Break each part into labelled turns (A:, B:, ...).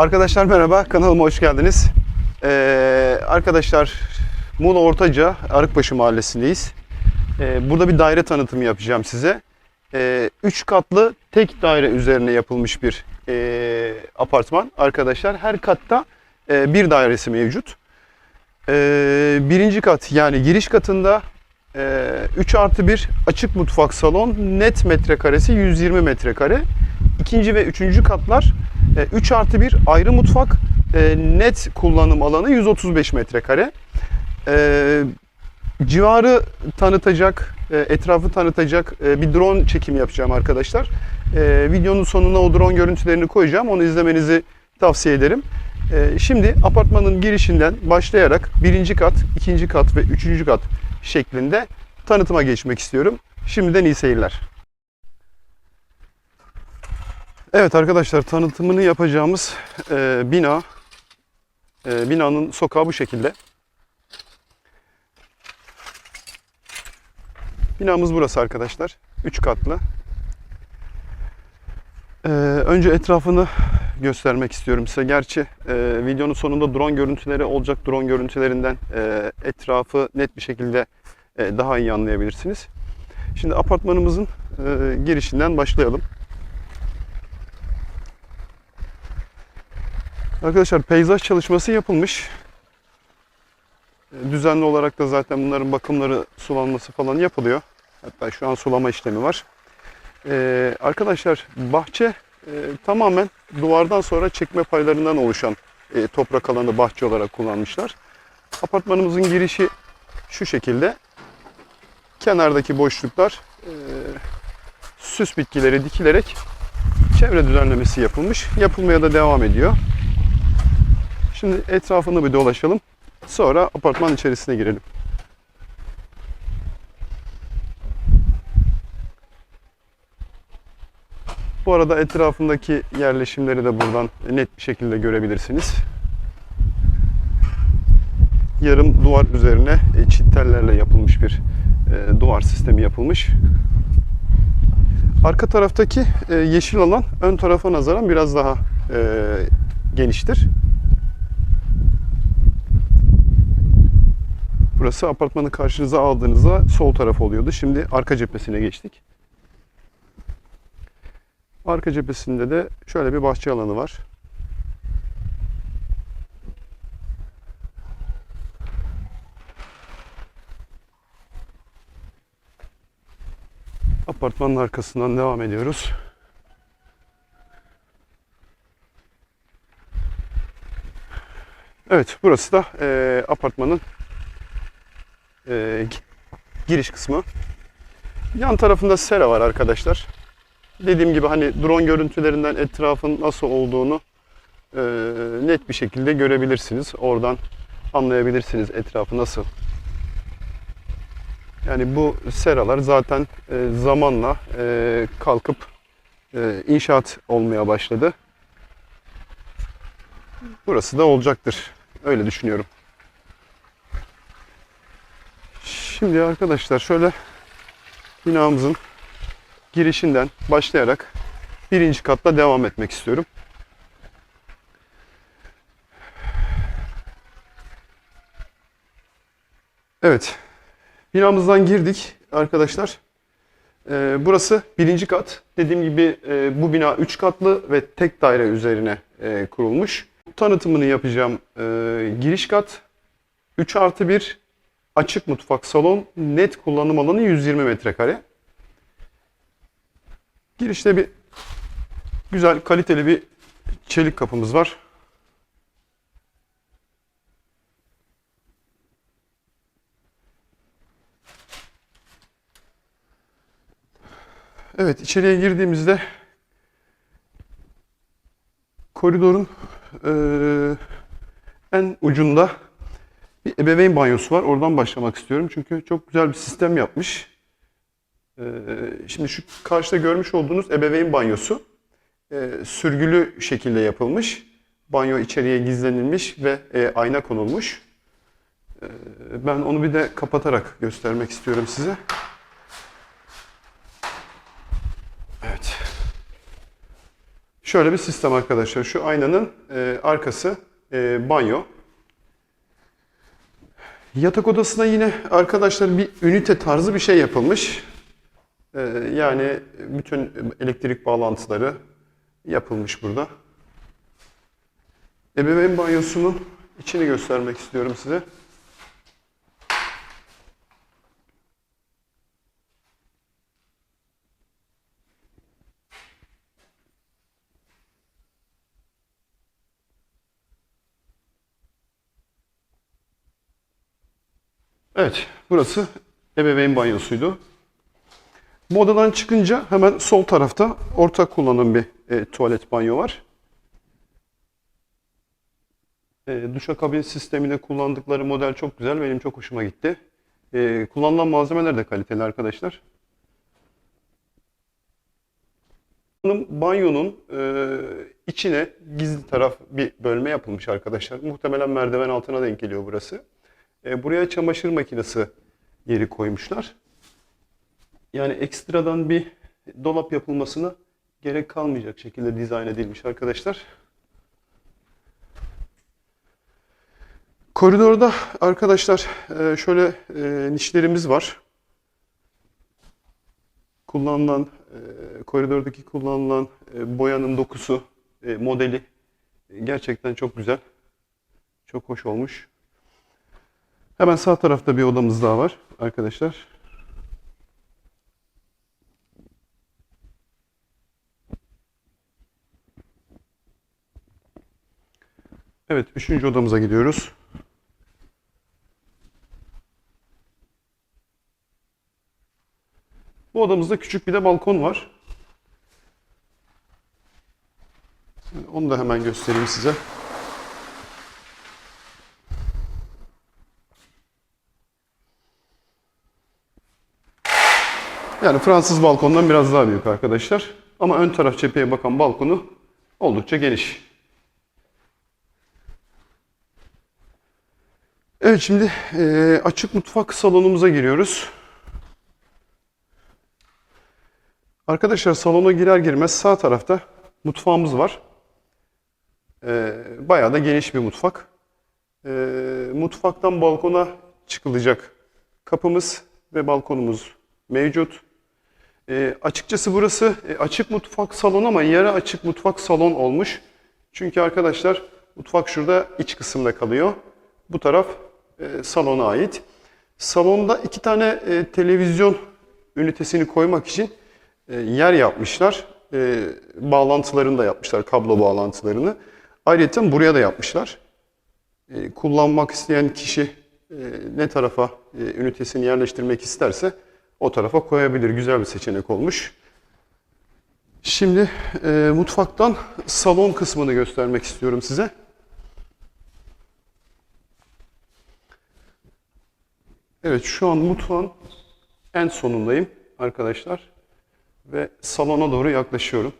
A: Arkadaşlar merhaba, kanalıma hoş geldiniz. Ee, arkadaşlar Muğla Ortaca, Arıkbaşı Mahallesi'ndeyiz. Ee, burada bir daire tanıtımı yapacağım size. Ee, üç katlı tek daire üzerine yapılmış bir e, apartman arkadaşlar. Her katta e, bir dairesi mevcut. Ee, birinci kat yani giriş katında e, 3 artı 1 açık mutfak salon net metrekaresi 120 metrekare. İkinci ve üçüncü katlar 3 artı 1 ayrı mutfak e, net kullanım alanı 135 metrekare. E, civarı tanıtacak, e, etrafı tanıtacak e, bir drone çekimi yapacağım arkadaşlar. E, videonun sonuna o drone görüntülerini koyacağım. Onu izlemenizi tavsiye ederim. E, şimdi apartmanın girişinden başlayarak birinci kat, ikinci kat ve üçüncü kat şeklinde tanıtıma geçmek istiyorum. Şimdiden iyi seyirler. Evet arkadaşlar tanıtımını yapacağımız e, bina, e, binanın sokağı bu şekilde. Binamız burası arkadaşlar. 3 katlı. E, önce etrafını göstermek istiyorum size. Gerçi e, videonun sonunda drone görüntüleri olacak. Drone görüntülerinden e, etrafı net bir şekilde e, daha iyi anlayabilirsiniz. Şimdi apartmanımızın e, girişinden başlayalım. Arkadaşlar peyzaj çalışması yapılmış. E, Düzenli olarak da zaten bunların bakımları, sulanması falan yapılıyor. Hatta şu an sulama işlemi var. Ee, arkadaşlar bahçe e, tamamen duvardan sonra çekme paylarından oluşan e, toprak alanı bahçe olarak kullanmışlar. Apartmanımızın girişi şu şekilde. Kenardaki boşluklar e, süs bitkileri dikilerek çevre düzenlemesi yapılmış. Yapılmaya da devam ediyor. Şimdi etrafını bir dolaşalım. Sonra apartman içerisine girelim. Bu arada etrafındaki yerleşimleri de buradan net bir şekilde görebilirsiniz. Yarım duvar üzerine e, çit tellerle yapılmış bir e, duvar sistemi yapılmış. Arka taraftaki e, yeşil alan ön tarafa nazaran biraz daha geniştir. Burası apartmanı karşınıza aldığınızda sol taraf oluyordu. Şimdi arka cephesine geçtik. Arka cephesinde de şöyle bir bahçe alanı var. Apartmanın arkasından devam ediyoruz. Evet, burası da eee, apartmanın eee, giriş kısmı. Yan tarafında sera var arkadaşlar. Dediğim gibi hani drone görüntülerinden etrafın nasıl olduğunu eee, net bir şekilde görebilirsiniz. Oradan anlayabilirsiniz etrafı nasıl. Yani bu seralar zaten eee, zamanla eee, kalkıp eee, inşaat olmaya başladı. Burası da olacaktır. Öyle düşünüyorum. Şimdi arkadaşlar şöyle binamızın girişinden başlayarak birinci katla devam etmek istiyorum. Evet. Binamızdan girdik arkadaşlar. Ee, burası birinci kat. Dediğim gibi e, bu bina üç katlı ve tek daire üzerine e, kurulmuş. Tanıtımını yapacağım. E, giriş kat 3 artı 1 açık mutfak salon net kullanım alanı 120 metrekare. Girişte bir güzel kaliteli bir çelik kapımız var. Evet içeriye girdiğimizde koridorun eee, en ucunda bir ebeveyn banyosu var. Oradan başlamak istiyorum. Çünkü çok güzel bir sistem yapmış. Ee, Şimdi şu karşıda görmüş olduğunuz ebeveyn banyosu e, sürgülü şekilde yapılmış. Banyo içeriye gizlenilmiş ve e, ayna konulmuş. Ee, Ben onu bir de kapatarak göstermek istiyorum size. Evet. Şöyle bir sistem arkadaşlar. Şu aynanın e, arkası banyo. Yatak odasına yine arkadaşlar bir ünite tarzı bir şey yapılmış. E, yani bütün elektrik bağlantıları yapılmış burada. Ebeveyn banyosunun içini göstermek istiyorum size. Evet, burası ebeveyn banyosuydu. Bu odadan çıkınca hemen sol tarafta ortak kullanım bir e, tuvalet banyo var. E, duşakabin sisteminde kullandıkları model çok güzel. Benim çok hoşuma gitti. E, kullanılan malzemeler de kaliteli arkadaşlar. Banyonun e, içine gizli taraf bir bölme yapılmış arkadaşlar. Muhtemelen merdiven altına denk geliyor burası. E, buraya çamaşır makinesi yeri koymuşlar. Yani ekstradan bir dolap yapılmasına gerek kalmayacak şekilde dizayn edilmiş arkadaşlar. Koridorda arkadaşlar e, şöyle e, nişlerimiz var. Kullanılan, e, koridordaki kullanılan boyanın dokusu, modeli gerçekten çok güzel. Çok hoş olmuş. Hemen sağ tarafta bir odamız daha var arkadaşlar. Evet, üçüncü odamıza gidiyoruz. Bu odamızda küçük bir de balkon var. Onu da hemen göstereyim size. Yani Fransız balkondan biraz daha büyük arkadaşlar. Ama ön taraf cepheye bakan balkonu oldukça geniş. Evet şimdi e, açık mutfak salonumuza giriyoruz. Arkadaşlar salona girer girmez sağ tarafta mutfağımız var. E, bayağı da geniş bir mutfak. E, mutfaktan balkona çıkılacak kapımız ve balkonumuz mevcut. E, açıkçası burası e, açık mutfak salon ama yarı açık mutfak salon olmuş. Çünkü arkadaşlar mutfak şurada iç kısımda kalıyor. Bu taraf e, salona ait. Salonda iki tane e, televizyon ünitesini koymak için e, yer yapmışlar. E, bağlantılarını da yapmışlar, kablo bağlantılarını. Ayrıca buraya da yapmışlar. E, kullanmak isteyen kişi e, ne tarafa e, ünitesini yerleştirmek isterse o tarafa koyabilir. Güzel bir seçenek olmuş. Şimdi e, mutfaktan salon kısmını göstermek istiyorum size. Evet şu an mutfağın en sonundayım arkadaşlar. Ve salona doğru yaklaşıyorum.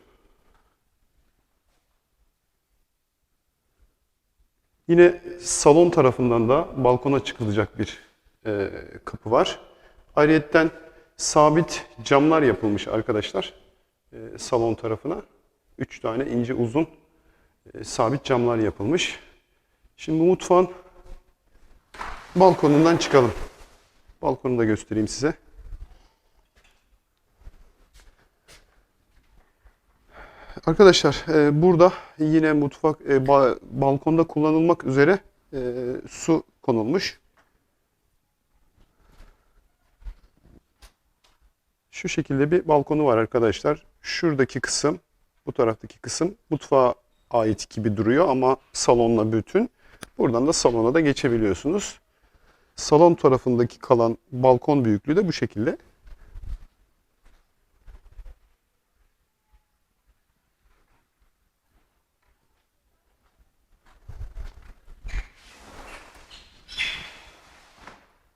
A: Yine salon tarafından da balkona çıkılacak bir e, kapı var. Ayrıyeten sabit camlar yapılmış arkadaşlar e, salon tarafına. Üç tane ince uzun e, sabit camlar yapılmış. Şimdi mutfağın balkonundan çıkalım. Balkonu da göstereyim size. Arkadaşlar e, burada yine mutfak e, ba balkonda kullanılmak üzere e, su konulmuş. Şu şekilde bir balkonu var arkadaşlar. Şuradaki kısım, bu taraftaki kısım mutfağa ait gibi duruyor ama salonla bütün. Buradan da salona da geçebiliyorsunuz. Salon tarafındaki kalan balkon büyüklüğü de bu şekilde.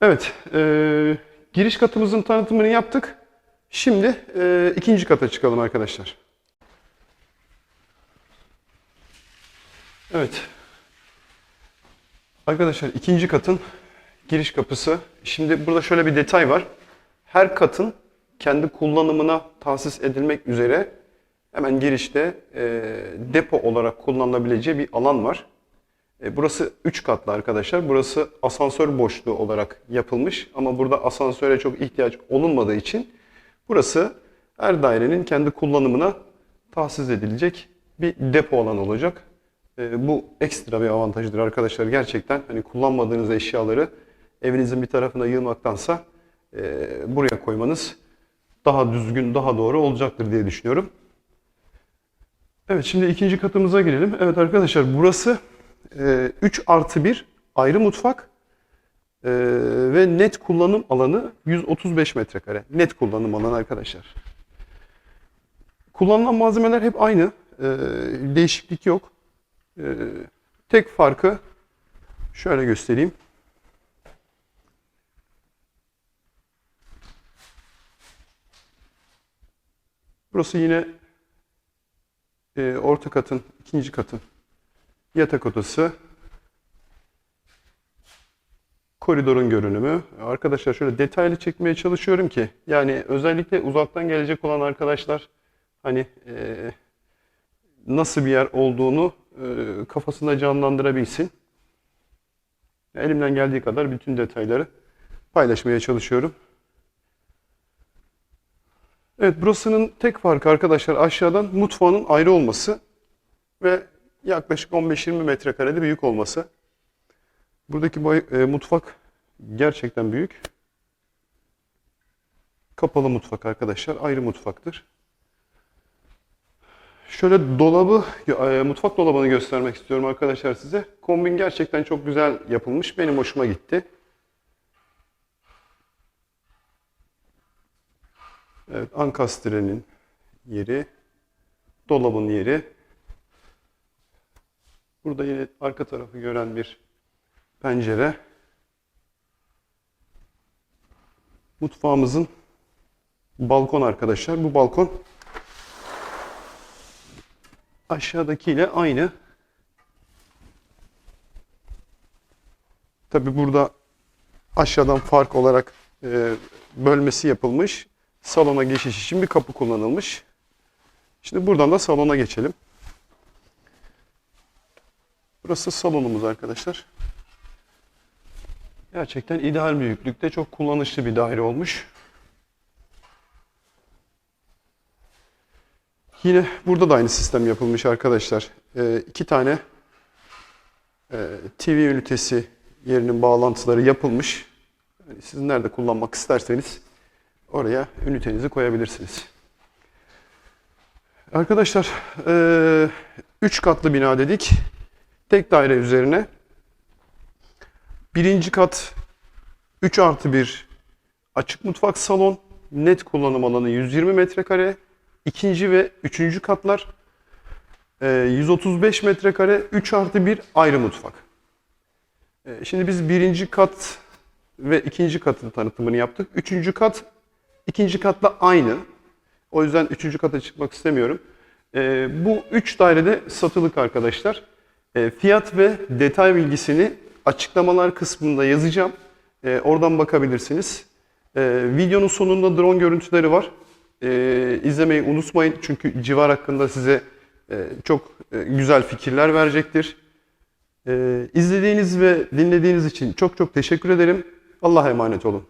A: Evet, e, giriş katımızın tanıtımını yaptık. Şimdi e, ikinci kata çıkalım arkadaşlar. Evet. Arkadaşlar ikinci katın giriş kapısı. Şimdi burada şöyle bir detay var. Her katın kendi kullanımına tahsis edilmek üzere Hemen girişte e, depo olarak kullanılabileceği bir alan var. E, burası 3 katlı arkadaşlar. Burası asansör boşluğu olarak yapılmış. Ama burada asansöre çok ihtiyaç olunmadığı için burası her dairenin kendi kullanımına tahsis edilecek bir depo alanı olacak. E, bu ekstra bir avantajdır arkadaşlar. Gerçekten hani kullanmadığınız eşyaları evinizin bir tarafına yığmaktansa e, buraya koymanız daha düzgün, daha doğru olacaktır diye düşünüyorum. Evet şimdi ikinci katımıza gelelim. Evet arkadaşlar burası e, 3 artı 1 ayrı mutfak e, ve net kullanım alanı 135 metrekare. Net kullanım alanı arkadaşlar. Kullanılan malzemeler hep aynı. E, değişiklik yok. E, tek farkı şöyle göstereyim. Burası yine e, orta katın, ikinci katın yatak odası. Koridorun görünümü. Arkadaşlar şöyle detaylı çekmeye çalışıyorum ki yani özellikle uzaktan gelecek olan arkadaşlar hani e, nasıl bir yer olduğunu e, kafasında canlandırabilsin. Elimden geldiği kadar bütün detayları paylaşmaya çalışıyorum. Evet burasının tek farkı arkadaşlar aşağıdan mutfağının ayrı olması ve yaklaşık 15-20 metrekarede büyük olması. Buradaki bay- e, mutfak gerçekten büyük. Kapalı mutfak arkadaşlar. Ayrı mutfaktır. Şöyle dolabı, e, mutfak dolabını göstermek istiyorum arkadaşlar size. Kombin gerçekten çok güzel yapılmış. Benim hoşuma gitti. Evet, ankastrenin yeri, dolabın yeri. Burada yine arka tarafı gören bir pencere. Mutfağımızın balkon arkadaşlar. Bu balkon aşağıdakiyle aynı. Tabi burada aşağıdan fark olarak e, bölmesi yapılmış. Salona geçiş için bir kapı kullanılmış. Şimdi buradan da salona geçelim. Burası salonumuz arkadaşlar. Gerçekten ideal büyüklükte çok kullanışlı bir daire olmuş. Yine burada da aynı sistem yapılmış arkadaşlar. Ee, iki tane e, TV ünitesi yerinin bağlantıları yapılmış. Yani siz nerede kullanmak isterseniz oraya ünitenizi koyabilirsiniz. Arkadaşlar 3 katlı bina dedik. Tek daire üzerine. Birinci kat 3 artı 1 açık mutfak salon. Net kullanım alanı 120 metrekare. İkinci ve üçüncü katlar e, 135 metrekare 3 artı 1 ayrı mutfak. E, Şimdi biz birinci kat ve ikinci katın tanıtımını yaptık. Üçüncü kat ikinci katla aynı. O yüzden üçüncü kata çıkmak istemiyorum. E, bu üç dairede satılık arkadaşlar. E, fiyat ve detay bilgisini açıklamalar kısmında yazacağım. E, oradan bakabilirsiniz. E, videonun sonunda drone görüntüleri var. E, izlemeyi unutmayın çünkü civar hakkında size e, çok e, güzel fikirler verecektir. E, izlediğiniz ve dinlediğiniz için çok çok teşekkür ederim. Allah'a emanet olun.